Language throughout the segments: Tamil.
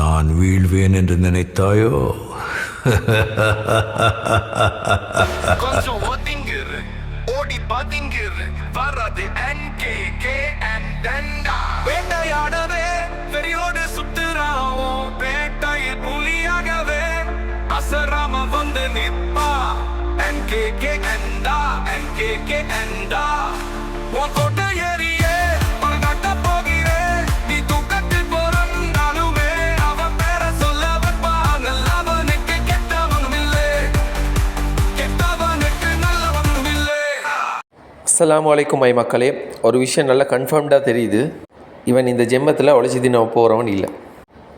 நான் வீழ்வேன் என்று நினைத்தாயோ? கொஞ்சம் ஒதுங்கிரு. ஓடி பதுங்கிரு. வராது NKK and டண்டா வேட்டையாடவே வெறியோடு சுத்துறாவும் வேட்டையில் புலியாகவே அசராம வந்து நிப்பா NKK அண்டா NKK அண்டா உன் கோட்டை அஸ்லாம் வலைக்கும் மை மக்களே. ஒரு விஷயம் நல்லா கன்ஃபார்ம்டாக தெரியுது. இவன் இந்த ஜென்மத்தில் உழைச்சி தின போகிறவன் இல்லை.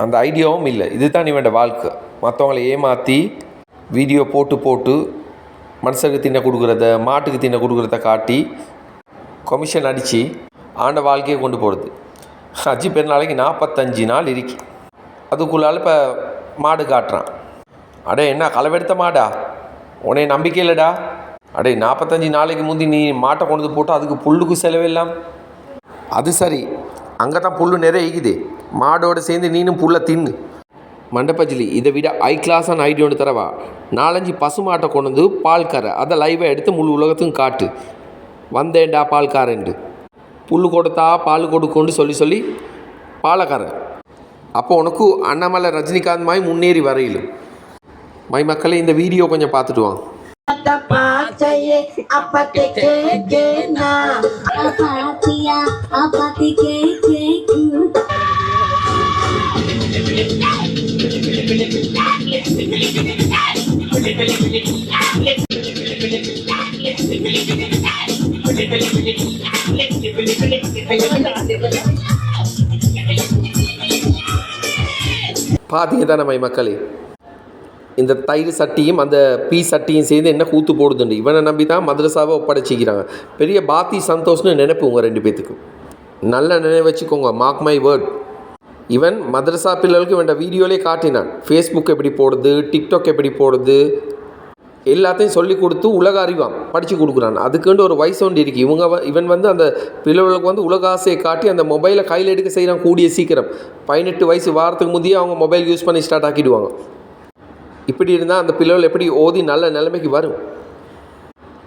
அந்த ஐடியாவும் இல்லை. இதுதான் இவன் வாழ்க்கை. மற்றவங்களை ஏமாற்றி வீடியோ போட்டு போட்டு மனுஷருக்கு தின்ன கொடுக்குறத மாட்டுக்கு தின்ன கொடுக்குறத காட்டி கொமிஷன் அடித்து ஆண்ட வாழ்க்கையை கொண்டு போகிறது அஜி பெருநாளைக்கு நாற்பத்தஞ்சு நாள் இருக்கு. அதுக்குள்ளால இப்போ மாடு காட்டுறான். அடே என்ன களவெடுத்த மாடா? உன்னை நம்பிக்கை இல்லைடா அடே நாற்பத்தஞ்சு நாளைக்கு முந்தி நீ மாட்டை கொண்டு வந்து போட்டு அதுக்கு புல்லுக்கு செலவில்லாம் அது சரி. அங்கே தான் புல்லு நிறைய ஈக்குது மாடோட சேர்ந்து நீனும் புல்லை தின்னு. மண்டபஜிலி இதை விட ஐ கிளாஸான ஐடியா ஒன்று தரவா? நாலஞ்சு பசு மாட்டை கொண்டு வந்து பால் கரை அதை லைவாக எடுத்து முழு உலகத்துக்கும் காட்டு. வந்தேன்டா பால் காரன்ட்டு. புல்லு கொடுத்தா பால் கொடுக்குன்னு சொல்லி சொல்லி பாலை கரை. அப்போ உனக்கு அண்ணாமலை ரஜினிகாந்த் மாதிரி முன்னேறி வரையிலும். மை மக்களே இந்த வீடியோ கொஞ்சம் பார்த்துட்டு வாங்க. பார்த்தீங்க தானே மை மக்களே இந்த தயிர் சட்டியும் அந்த பீ சட்டியும் சேர்ந்து என்ன கூத்து போடுதுண்டு இவனை நம்பி தான் மதரசாவை ஒப்படைச்சிக்கிறாங்க. பெரிய பாத்தி சந்தோஷ்னு நினைப்பு உங்கள் ரெண்டு பேத்துக்கும். நல்லா நினைவு வச்சுக்கோங்க மார்க் மை வேர்ட் இவன் மதரசா பிள்ளைகளுக்கு இவன் வீடியோலே காட்டினான். ஃபேஸ்புக் எப்படி போடுது டிக்டாக் எப்படி போடுது எல்லாத்தையும் சொல்லி கொடுத்து உலக அறிவான் படித்து கொடுக்குறான். அதுக்குண்டு ஒரு வயசு ஒன்று இருக்குது இவங்க இவன் வந்து அந்த பிள்ளைகளுக்கு வந்து உலக ஆசையை காட்டி அந்த மொபைலை கையில் எடுக்க செய்கிறான் கூடிய சீக்கிரம். பதினெட்டு வயசு வாரத்துக்கு முந்தையே அவங்க மொபைல் யூஸ் பண்ணி ஸ்டார்ட் ஆக்கிடுவாங்க. இப்படி இருந்தால் அந்த பிள்ளைகள் எப்படி ஓதி நல்ல நிலைமைக்கு வரும்?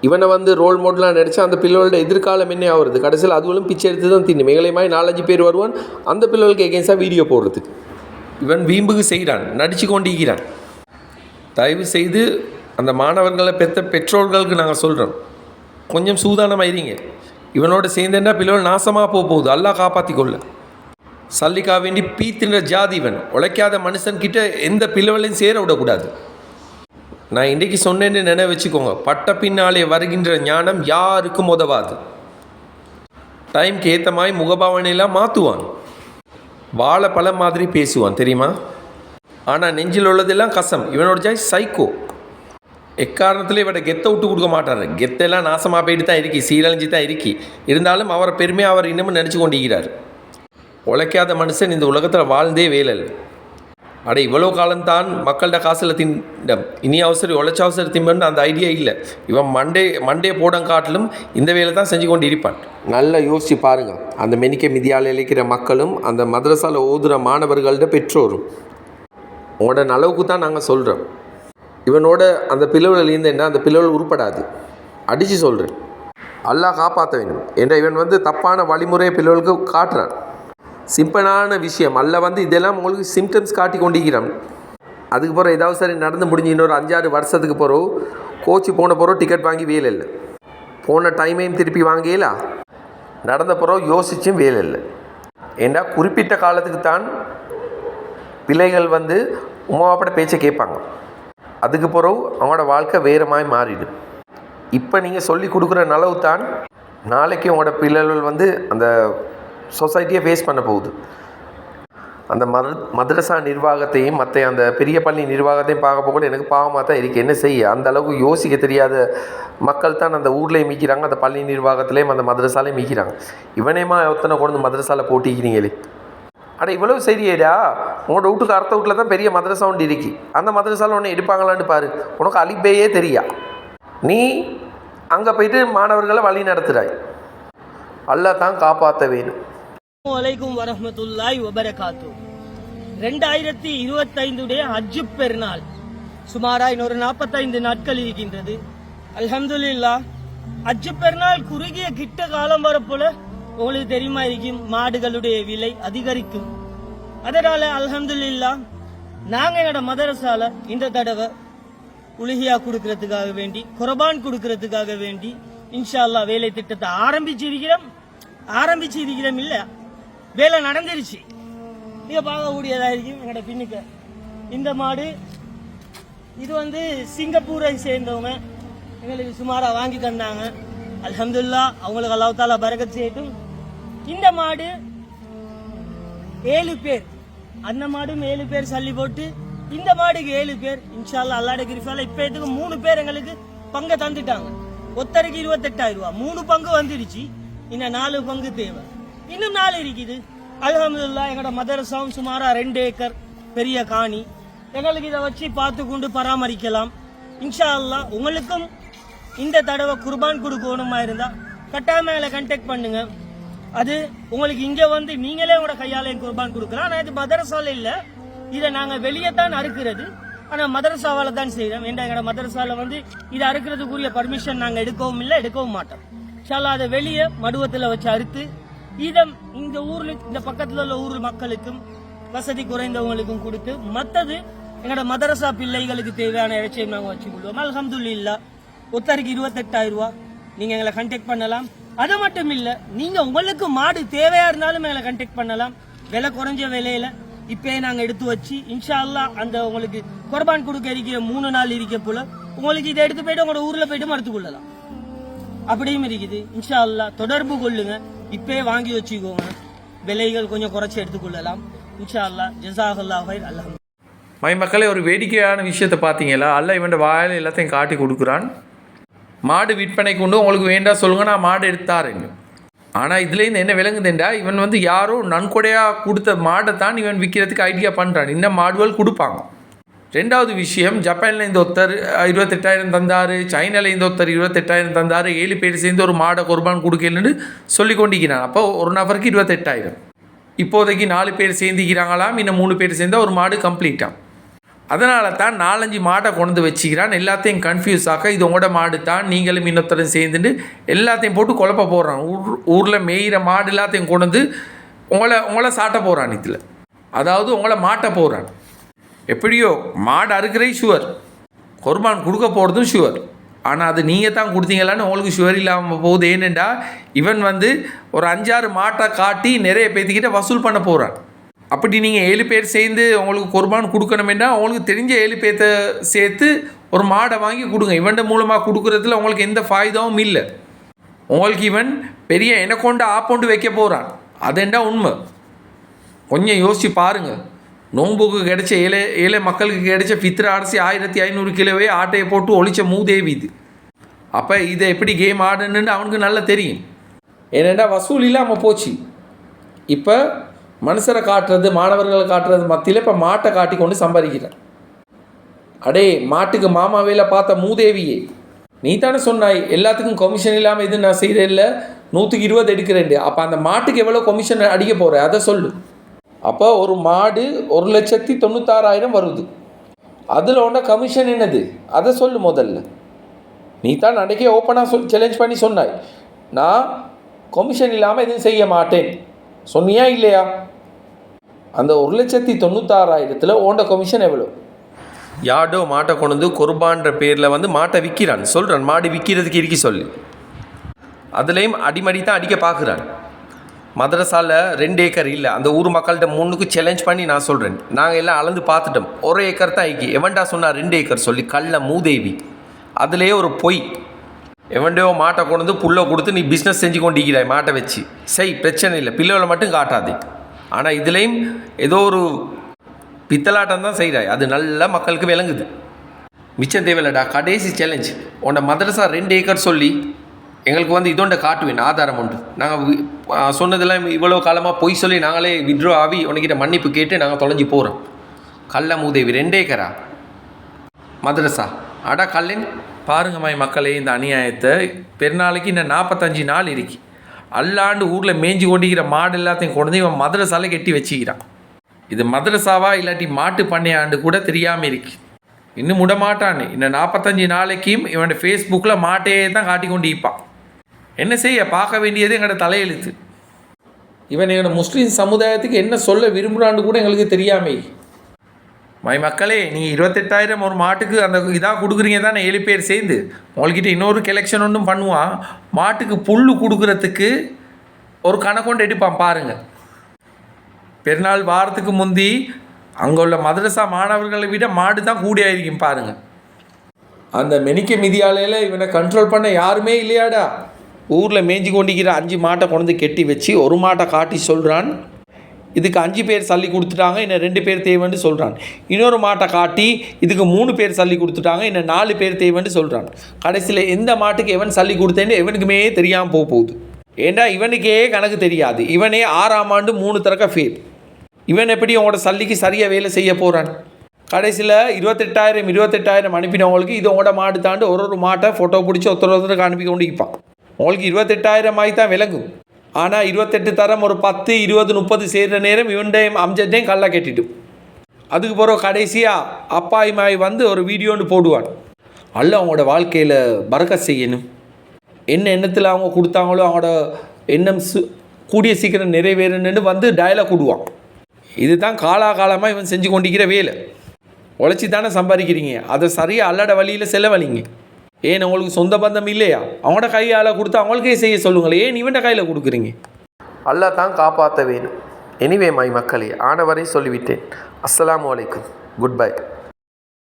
இவனை வந்து ரோல் மாடலாக நடிச்சா அந்த பிள்ளைகளோட எதிர்காலம் என்ன ஆகுறது கடைசியில் அதுவும் பிச்சை எடுத்து தான் தின்னு எங்களை மாதிரி நாலஞ்சு பேர் வருவான். அந்த பிள்ளைகளுக்கு எகேன்ஸ்டாக வீடியோ போடுறதுக்கு. இவன் வீம்புக்கு செய்கிறான் நடித்து கொண்டிருக்கிறான். தயவு செய்து அந்த மாணவர்களை பெற்ற பெற்றோர்களுக்கு நாங்கள் சொல்கிறோம் கொஞ்சம் சூதானமாக இவனோட சேர்ந்தேன்னா பிள்ளைகள் நாசமாக போக போகுது? அல்லாஹ் காப்பாற்றி கொள்ள. சல்லிக்கா வேண்டி பீத்தின்ற ஜாதி இவன் உழைக்காத மனுஷன்கிட்ட எந்த பிள்ளைகளையும் சேர விடக்கூடாது. நான் இன்றைக்கி சொன்னேன்னு நினைவு வச்சுக்கோங்க. பட்ட பின்னாலே வருகின்ற ஞானம் யாருக்கும் உதவாது. டைம்க்கு ஏற்ற மாதிரி முகபாவனையெல்லாம் மாற்றுவான் வாழைப்பழம் மாதிரி பேசுவான் தெரியுமா? ஆனால் நெஞ்சில் உள்ளதெல்லாம் கசம். இவனோட ஜாய் சைக்கோ எக்காரணத்தில் இவட கெத்தை விட்டு கொடுக்க மாட்டார். கெத்தெல்லாம் நாசமாக போயிட்டு தான் இருக்கி சீரழிஞ்சு தான் இருக்கி. இருந்தாலும் அவரை பெருமையாக அவர் இன்னமும் நினச்சி கொண்டிருக்கிறார். உழைக்காத மனுஷன் இந்த உலகத்தில் வாழ்ந்தே வேலல். அட இவ்வளோ காலம்தான் மக்கள்கிட்ட காசில் திண்டம். இனி அவசரம் உழைச்ச அவசரம் திம்பன்னு அந்த ஐடியா இல்லை. இவன் மண்டே மண்டே போடங்காட்டிலும் இந்த வேலை தான் செஞ்சு கொண்டு இருப்பான். நல்லா யோசிச்சு பாருங்கள் அந்த மெனிக்க மிதியால் இழைக்கிற மக்களும் அந்த மதரசாவில் ஓதுகிற மாணவர்கள்ட பெற்றோரும். உங்களோட நலவுக்கு தான் நாங்கள் சொல்கிறோம் இவனோட அந்த பிளவில் இருந்தேன்னா அந்த பிளவில் உருப்படாது. அடித்து சொல்கிறேன் அல்லாஹ் காப்பாற்ற வேணும் என்ற இவன் வந்து தப்பான வழிமுறை பிளவுகளுக்கு காட்டுறான். சிம்பிளான விஷயம். அல்ல வந்து இதெல்லாம் உங்களுக்கு சிம்டம்ஸ் காட்டி கொண்டிருக்கிறோம். அதுக்கு பிறகு ஏதாவது சரி நடந்து முடிஞ்சு இன்னொரு அஞ்சாறு வருஷத்துக்கு போகிறோம் கோச்சு போன பிறகு டிக்கெட் வாங்கி வேலை இல்லை. போன டைமையும் திருப்பி வாங்கியலா நடந்த பிறகு யோசிச்சும் வேலை இல்லை. ஏண்டா குறிப்பிட்ட காலத்துக்கு தான் பிள்ளைகள் வந்து உமாவாப்பட பேச்சை கேட்பாங்க. அதுக்கு பிறகு அவங்களோட வாழ்க்கை வேறு மாதிரி மாறிடும் இப்போ நீங்கள் சொல்லி கொடுக்குற நலவு தான் நாளைக்கு உங்களோட பிள்ளைகள் வந்து அந்த சொசைட்டியை ஃபேஸ் பண்ண போகுது. அந்த மத மதரசா நிர்வாகத்தையும் மற்ற அந்த பெரிய பள்ளி நிர்வாகத்தையும் பார்க்க போகல எனக்கு பாவமாக தான் இருக்குது என்ன செய்ய? அந்த அளவுக்கு யோசிக்க தெரியாத மக்கள் தான் அந்த ஊர்லேயே மீக்கிறாங்க. அந்த பள்ளி நிர்வாகத்திலையும் அந்த மதரசாலையும் மீக்கிறாங்க. இவனேமா எத்தனை கொண்டு மதரசாவில் போட்டிக்கிறீங்களே? அட இவ்வளவு சரியேடா உங்களோட வீட்டுக்கு அடுத்த வீட்டில் தான் பெரிய மதரசா ஒன்று இருக்கு. அந்த மதரசாவில் ஒன்று எடுப்பாங்களான்னு பாரு. உனக்கு அழிப்பையே தெரியா? நீ அங்கே போயிட்டு மாணவர்களை வழி நடத்துகிறாய் அல்லா காப்பாற்ற வேணும். வலைக்கும் வரமத்துல்லாய் வபரகாத்து. ரெண்டாயிரத்தி இருபத்தைந்துடைய அஜு பெருநாள் சுமாரா இன்னொரு நாற்பத்தைந்து நாட்கள் இருக்கின்றது. அல்ஹம்துலில்லாஹ் அஜு பெருநாள் குறுகிய கிட்ட காலம் வரப்போல உங்களுக்கு தெரியுமா இருக்கும்? மாடுகளுடைய விலை அதிகரிக்கும். அதனால அல்ஹம்துலில்லாஹ் நாங்க எங்களோட மதரசால இந்த தடவை உலகியா கொடுக்கறதுக்காக வேண்டி குரபான் கொடுக்கறதுக்காக வேண்டி இன்ஷா அல்லாஹ் வேலை திட்டத்தை ஆரம்பிச்சிருக்கிறோம். ஆரம்பிச்சிருக்கிறோம் இல்ல வேலை நடந்துருச்சு. நீங்க பார்க்கக்கூடியதா இருக்கும் எங்களோட பின்னுக்கு. இந்த மாடு இது வந்து சிங்கப்பூரை சேர்ந்தவங்க. எங்களுக்கு சுமாரா வாங்கி தந்தாங்க. அலமதுல்லா அவங்களுக்கு அல்லாத்தால பரகத் செய்யட்டும். இந்த மாடு ஏழு பேர். அந்த மாடும் ஏழு பேர் சல்லி போட்டு இந்த மாடுக்கு ஏழு பேர். இன்ஷால்லா அல்லாட கிரிஃபால இப்போ இதுக்கு மூணு பேர் எங்களுக்கு பங்கு தந்துட்டாங்க. ஒத்தரைக்கு இருபத்தெட்டாயிரம் ரூபா மூணு பங்கு வந்துடுச்சு இன்னும் நாலு பங்கு தேவை. இன்னும் நாள் இருக்குது. அலமதுல்லா எங்களோட மதரசாவும் சுமாராக ரெண்டு ஏக்கர் பெரிய காணி. எங்களுக்கு இதை வச்சு பார்த்து கொண்டு பராமரிக்கலாம். இன்ஷா அல்லாஹ் உங்களுக்கும் இந்த தடவை குர்பான் கொடுக்கணுமா இருந்தால் கட்டாயமா கண்டெக்ட் பண்ணுங்க. அது உங்களுக்கு இங்கே வந்து நீங்களே உங்களோட கையால குர்பான் கொடுக்கலாம். ஆனால் இது மதரசாவில் இல்லை. இதை நாங்கள் வெளியே தான் அறுக்கிறது. ஆனால் மதரசாவால் தான் செய்கிறோம் ஏன்டா எங்களோட மதரசாவில் வந்து இதை அறுக்கிறதுக்குரிய பர்மிஷன் நாங்கள் எடுக்கவும் இல்லை எடுக்கவும் மாட்டோம். ஷாலா அதை வெளியே மடுவத்தில் வச்சு அறுத்து இதை இந்த ஊர்ல இந்த பக்கத்துல உள்ள ஊர் மக்களுக்கும் வசதி குறைந்தவங்களுக்கும் கொடுத்து மத்தது எங்களோட மதரசா பிள்ளைகளுக்கு தேவையான இறைச்சியை நாங்க வச்சு கொள்வோம் அல்ஹம்துலில்லாஹ் ஒத்தருக்கு இருபத்தெட்டாயிரம் ரூபா. நீங்க எங்களை கண்டெக்ட் பண்ணலாம். அது மட்டும் இல்ல நீங்க உங்களுக்கு மாடு தேவையா இருந்தாலும் எங்களை கண்டெக்ட் பண்ணலாம். விலை குறைஞ்ச விலையில இப்பயே நாங்க எடுத்து வச்சு இன்ஷா அல்லாஹ் அந்த உங்களுக்கு குர்பான் கொடுக்க இருக்கிற மூணு நாள் இருக்க போல உங்களுக்கு இதை எடுத்து போயிட்டு உங்களோட ஊர்ல போயிட்டு மறுத்து கொள்ளலாம். அப்படியும் இருக்குது. இன்ஷா அல்லா தொடர்பு கொள்ளுங்க. இப்பயே வாங்கி வச்சுக்கோங்க. விலைகள் கொஞ்சம் குறைச்சி எடுத்துக்கொள்ளலாம். இன்ஷா அல்லாஹ் ஜசாஹல்லா ஹைர் அல்ஹம் மை மக்களே ஒரு வேடிக்கையான விஷயத்தை பார்த்தீங்களா? அல்ல இவன் வாயில் எல்லாத்தையும் காட்டி கொடுக்குறான். மாடு விற்பனை கொண்டு உங்களுக்கு வேண்டாம் சொல்லுங்கள் நான் மாடு எடுத்தாருங்க ஆனால் இதுலேருந்து என்ன விளங்குதுண்டா இவன் வந்து யாரோ நன்கொடையாக கொடுத்த மாடை தான் இவன் விற்கிறதுக்கு ஐடியா பண்ணுறான் இன்னும் மாடுகள் கொடுப்பாங்க. ரெண்டாவது விஷயம் ஜப்பானில் இந்த ஒருத்தர் இருபத்தெட்டாயிரம் தந்தார் சைனாவில் இந்த ஒருத்தர் இருபத்தெட்டாயிரம் தந்தார் ஏழு பேர் சேர்ந்து ஒரு மாடை குர்பான் கொடுக்கலன்னு சொல்லி கொண்டிருக்கிறான் அப்போ ஒரு நபருக்கு இருபத்தெட்டாயிரம். இப்போதைக்கு நாலு பேர் சேர்ந்திக்கிறாங்களாம் இன்னும் மூணு பேர் சேர்ந்தால் ஒரு மாடு கம்ப்ளீட்டாக அதனால தான் நாலஞ்சு மாட்டை கொண்டு வச்சுக்கிறான். எல்லாத்தையும் கன்ஃபியூஸ் ஆக இது உங்களோட மாடு தான் நீங்களும் இன்னொருத்தரும் சேர்ந்துட்டு எல்லாத்தையும் போட்டு குழப்ப போடுறான். ஊர் ஊரில் மேயிற மாடு எல்லாத்தையும் கொண்டு வந்து உங்களை உங்களை சாட்ட போகிறான் இதில். அதாவது உங்களை மாட்ட போகிறான் எப்படியோ மாடு அறுக்கிறே ஷுவர் குர்பான் கொடுக்க போகிறதும் ஷுவர் ஆனால் அது நீங்கள் தான் கொடுத்தீங்களான்னு உங்களுக்கு ஷுவர் இல்லாமல் போகுது. ஏனெண்டா இவன் வந்து ஒரு அஞ்சாறு மாட்டை காட்டி நிறைய பேர்த்துக்கிட்ட வசூல் பண்ண போகிறான் அப்படி நீங்கள் ஏழு பேர் சேர்ந்து உங்களுக்கு குர்பான் கொடுக்கணுமெண்டா உங்களுக்கு தெரிஞ்ச ஏழு பேர்த்த சேர்த்து ஒரு மாடை வாங்கி கொடுங்க. இவன்ட மூலமாக கொடுக்குறதுல உங்களுக்கு எந்த ஃபாயுதாவும் இல்லை. உங்களுக்கு இவன் பெரிய எனக்கொண்டு ஆப்போண்டு வைக்க போகிறான் அதெண்டா உண்மை. கொஞ்சம் யோசிச்சு பாருங்கள் நோன்புக்கு கிடைச்ச ஏழை ஏழை மக்களுக்கு கிடைச்ச பித்திர அரிசி ஆயிரத்தி ஐநூறு கிலோவே ஆட்டையை போட்டு ஒழிச்ச மூதேவி இது. அப்போ இதை எப்படி கேம் ஆடுன்னு அவனுக்கு நல்லா தெரியும். ஏனெண்டா வசூல் இல்லாமல் போச்சு. இப்போ மனுஷரை காட்டுறது மாணவர்களை காட்டுறது மத்தியில் இப்போ மாட்டை காட்டி கொண்டு சம்பாதிக்கிறேன் அடே மாட்டுக்கு மாமா வேலை பார்த்த மூதேவியே. நீ தானே சொன்னாய் எல்லாத்துக்கும் கமிஷன் இல்லாமல் இது நான் செய்கிறேன் இல்லை நூற்றுக்கு இருபது எடுக்கிறேன் அப்போ அந்த மாட்டுக்கு எவ்வளோ கமிஷன் அடிக்க போகிற அதை சொல்லு. அப்போ ஒரு மாடு ஒரு லட்சத்தி தொண்ணூத்தாறாயிரம் வருது. அதில் ஒன்றா கமிஷன் என்னது? அதை சொல்லு முதல்ல. நீ தான் அன்றைக்கே ஓப்பனாக சொல் சேலஞ்ச் பண்ணி சொன்னாய். நான் கமிஷன் இல்லாமல் எதுவும் செய்ய மாட்டேன். சொன்னியா இல்லையா? அந்த ஒரு லட்சத்தி தொண்ணூத்தாறாயிரத்தில் ஓண்ட கமிஷன் எவ்வளோ யார்டோ மாட்டை கொண்டு வந்து குர்பான்ற பேரில் வந்து மாட்டை விற்கிறான் சொல்கிறான் மாடு விற்கிறதுக்கு இருக்கி சொல்லி. அதுலேயும் அடிமடி தான் அடிக்க பார்க்குறான். மதரசாவில் ரெண்டு ஏக்கர் இல்லை. அந்த ஊர் மக்கள்கிட்ட முன்னுக்கு சேலஞ்ச் பண்ணி நான் சொல்கிறேன் நாங்கள் எல்லாம் அளந்து பார்த்துட்டோம். ஒரு ஏக்கர் தான் ஐக்கி எவன்டா சொன்னால் ரெண்டு ஏக்கர் சொல்லி கல்ல மூதேவி. அதுலேயே ஒரு பொய். எவன்டையோ மாட்டை கொண்டு வந்து புல்லை கொடுத்து நீ பிஸ்னஸ் செஞ்சு கொண்டிருக்கிறாய் மாட்டை வச்சு. செய் பிரச்சனை இல்லை. பிள்ளைகளை மட்டும் காட்டாதே. ஆனால் இதுலேயும் ஏதோ ஒரு பித்தலாட்டம் தான் செய்கிறாய் அது நல்லா மக்களுக்கு விளங்குது. மிச்சம் தேவையில்லடா. கடைசி சேலஞ்ச் உன்னை மதரசா ரெண்டு ஏக்கர் சொல்லி எங்களுக்கு வந்து இதோண்ட காட்டுவேன் ஆதாரம் உண்டு. நாங்கள் சொன்னதெல்லாம் இவ்வளோ காலமாக பொய் சொல்லி நாங்களே விட்ரோ ஆவி உனக்கிட்ட மன்னிப்பு கேட்டு நாங்கள் தொலைஞ்சு போகிறோம் கள்ள மூதேவி ரெண்டு மதரசா. அடா கல்லின். பாருங்க மாய் மக்களே இந்த அநியாயத்தை பெருநாளைக்கு இன்னும் நாற்பத்தஞ்சு நாள் இருக்கு. அல்லாண்டு ஊரில் மேய்ஞ்சி கொண்டிருக்கிற மாடு எல்லாத்தையும் கொண்டு வந்து இவன் மதரசாவில் கட்டி வச்சுக்கிறான். இது மதரசாவா இல்லாட்டி மாட்டு பண்ணையாண்டு கூட தெரியாமல் இருக்கு. இன்னும் விடமாட்டான் இன்னும் நாற்பத்தஞ்சு நாளைக்கும் இவன் ஃபேஸ்புக்கில் மாட்டையே தான் காட்டி கொண்டு இருப்பான் என்ன செய்ய? பார்க்க வேண்டியது எங்களோட தலையெழுத்து. இவன் எங்களோட முஸ்லீம் சமுதாயத்துக்கு என்ன சொல்ல விரும்புகிறான்னு கூட எங்களுக்கு தெரியாமே. மை மக்களே நீங்கள் இருபத்தெட்டாயிரம் ஒரு மாட்டுக்கு அந்த இதாக கொடுக்குறீங்க தானே? ஏழு பேர் சேர்ந்து. உங்கள்கிட்ட இன்னொரு கலெக்ஷன் ஒன்றும் பண்ணுவான். மாட்டுக்கு புல் கொடுக்குறதுக்கு ஒரு கணக்கொண்டு எடுப்பான் பாருங்கள் பெருநாள் வாரத்துக்கு முந்தி அங்கே உள்ள மதரசா மாணவர்களை விட மாடு தான் கூடியாயிருக்கும் பாருங்கள் அந்த மெனிக்க மிதியாலையில் இவனை கண்ட்ரோல் பண்ண யாருமே இல்லையாடா? ஊரில் மேய்ஞ்சி கொண்டிருக்கிற அஞ்சு மாட்டை கொண்டு வந்து கெட்டி வச்சு ஒரு மாட்டை காட்டி சொல்கிறான் இதுக்கு அஞ்சு பேர் சல்லி கொடுத்துட்டாங்க இன்னும் ரெண்டு பேர் தேவைன்னு சொல்கிறான் இன்னொரு மாட்டை காட்டி இதுக்கு மூணு பேர் சல்லி கொடுத்துட்டாங்க இன்னும் நாலு பேர் தேவைன்னு சொல்கிறான் கடைசியில் எந்த மாட்டுக்கு எவன் சல்லி கொடுத்தேன்னு எவனுக்குமே தெரியாமல் போக போகுது. ஏண்டா இவனுக்கே கணக்கு தெரியாது. இவனே ஆறாம் ஆண்டு மூணு தரக்க ஃபெயில் இவன் எப்படி உங்களோட சல்லிக்கு சரியாக வேலை செய்ய போகிறான் கடைசியில் இருபத்தெட்டாயிரம் இருபத்தெட்டாயிரம் அனுப்பினவங்களுக்கு இது உங்களோட மாடு தாண்டு ஒரு ஒரு மாட்டை ஃபோட்டோ பிடிச்சி ஒருத்தர் ஒருத்தருக்கு அனுப்பி கொண்டு இருப்பான். உங்களுக்கு இருபத்தெட்டாயிரம் ஆகி தான் விளங்கும். ஆனால் இருபத்தெட்டு தரம் ஒரு பத்து இருபது முப்பது சேர்கிற நேரம் இவன்டையும் அம்ஜட்டையும் கல்லாக கட்டிட்டும். அதுக்கு பிறகு கடைசியாக அப்பாய் மாய் வந்து ஒரு வீடியோன்னு போடுவான். அல்ல அவங்களோட வாழ்க்கையில் பறக்க செய்யணும். என்ன எண்ணத்தில் அவங்க கொடுத்தாங்களோ அவங்களோட எண்ணம் சு கூடிய சீக்கிரம் நிறைவேறணும்னு வந்து டயலாக் விடுவான் இதுதான் காலாகாலமாக இவன் செஞ்சு கொண்டிருக்கிற வேலை. உழைச்சி தானே சம்பாதிக்கிறீங்க. அதை சரியாக அல்லாட வழியில் செலவழிங்க. ஏன் உங்களுக்கு சொந்த பந்தம் இல்லையா? அவங்களோட கையால் கொடுத்து அவங்களுக்கே செய்ய சொல்லுங்களேன் ஏன் இவன்ட கையில் கொடுக்குறீங்க? அல்லா தான் காப்பாற்ற வேணும். எனிவே மை மக்களே ஆனவரை சொல்லிவிட்டேன். அஸ்ஸலாமு வலைக்கும் குட் பை